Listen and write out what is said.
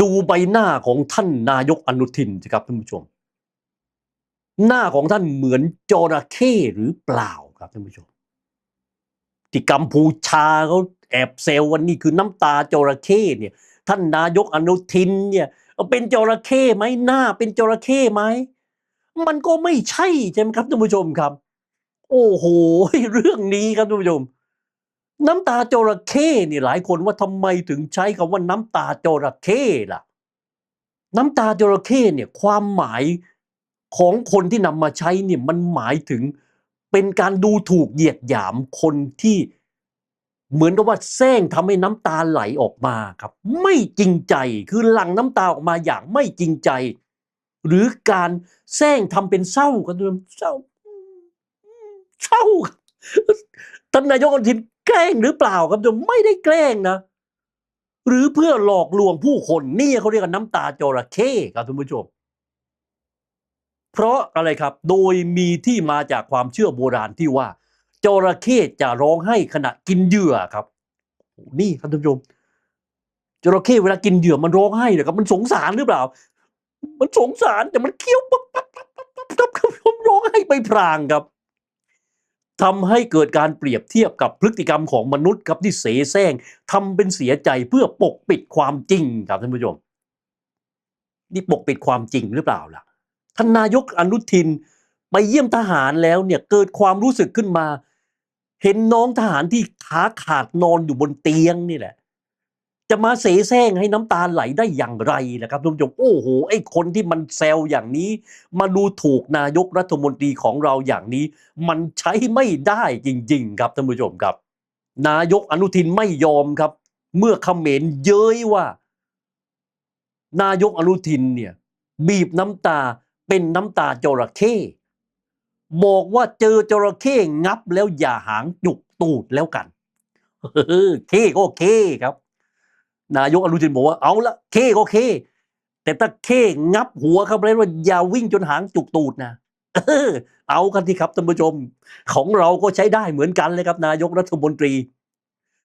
ดูใบหน้าของท่านนายกอนุทินสิครับท่านผู้ชม หน้าของท่านเหมือนจระเข้หรือเปล่าครับท่านผู้ชม ที่กัมพูชาเขาแอบเซลวันนี้คือน้ำตาจระเข้เนี่ย ท่านนายกอนุทินเนี่ยเอาเป็นจระเข้ไหมหน้าเป็นจระเข้ไหมมันก็ไม่ใช่ใช่ไหมครับท่านผู้ชมครับ โอ้โห เรื่องนี้ครับท่านผู้ชม น้ำตาจระเข้เนี่ยหลายคนว่าทำไมถึงใช้คำว่าน้ำตาจระเข้ล่ะ น้ำตาจระเข้เนี่ยความหมายของคนที่นำมาใช้เนี่ยมันหมายถึงเป็นการดูถูกเหยียดหยามคนที่เหมือนกับว่าแซงทำให้น้ำตาไหลออกมาครับ ไม่จริงใจคือหลั่งน้ำตาออกมาอย่างไม่จริงใจ หรือการแซงทำเป็นเศร้ากันด้วยเศร้าเศร้าท่านนายกอนุทิน แกล้งหรือเปล่าครับจะไม่ได้แกล้งนะ หรือเพื่อหลอกลวงผู้คนนี่เขาเรียกกันน้ำตาจระเข้ครับท่านผู้ชม เพราะอะไรครับ โดยมีที่มาจากความเชื่อโบราณที่ว่าจระเข้จะร้องไห้ขณะกินเหยื่อครับ นี่ครับท่านผู้ชมจระเข้เวลากินเหยื่อมันร้องไห้เหรอครับมันสงสารหรือเปล่า มันสงสารแต่มันเคี้ยวปั๊บปั๊บปั๊บปั๊บปั๊บครับผมร้องไห้ไปพรางครับ ทำให้เกิดการเปรียบเทียบกับพฤติกรรมของมนุษย์ครับที่เสแสร้งทำเป็นเสียใจเพื่อปกปิดความจริงครับท่านผู้ชมนี่ปกปิดความจริงหรือเปล่าล่ะท่านนายกอนุทินไปเยี่ยมทหารแล้วเนี่ยเกิดความรู้สึกขึ้นมา เห็นน้องทหารที่ขาขาดนอนอยู่บนเตียงนี่แหละ จะมาเสแสร้งให้น้ำตาไหลได้อย่างไรนะครับท่านผู้ชมโอ้โหไอ้คนที่มันแซวอย่างนี้ มาดูถูกนายกรัฐมนตรีของเราอย่างนี้ มันใช้ไม่ได้จริง ๆ ครับท่านผู้ชมครับ นายกอนุทินไม่ยอมครับ เมื่อเขมรเย้ยว่า นายกอนุทินเนี่ยบีบน้ำตาเป็นน้ำตาจระเข้บอกว่าเจอจระเข้งับแล้วอย่าหางจุกตูดแล้วกันเออเข้ก็เข้ครับ นายกอนุทินบอกว่าเอาละเคก็เค แต่ถ้าเคงับหัวเขาไปแล้วอย่าวิ่งจนหางจุกตูดนะเออเอากันที่ครับท่านผู้ชม ของเราก็ใช้ได้เหมือนกันเลยครับนายกรัฐมนตรี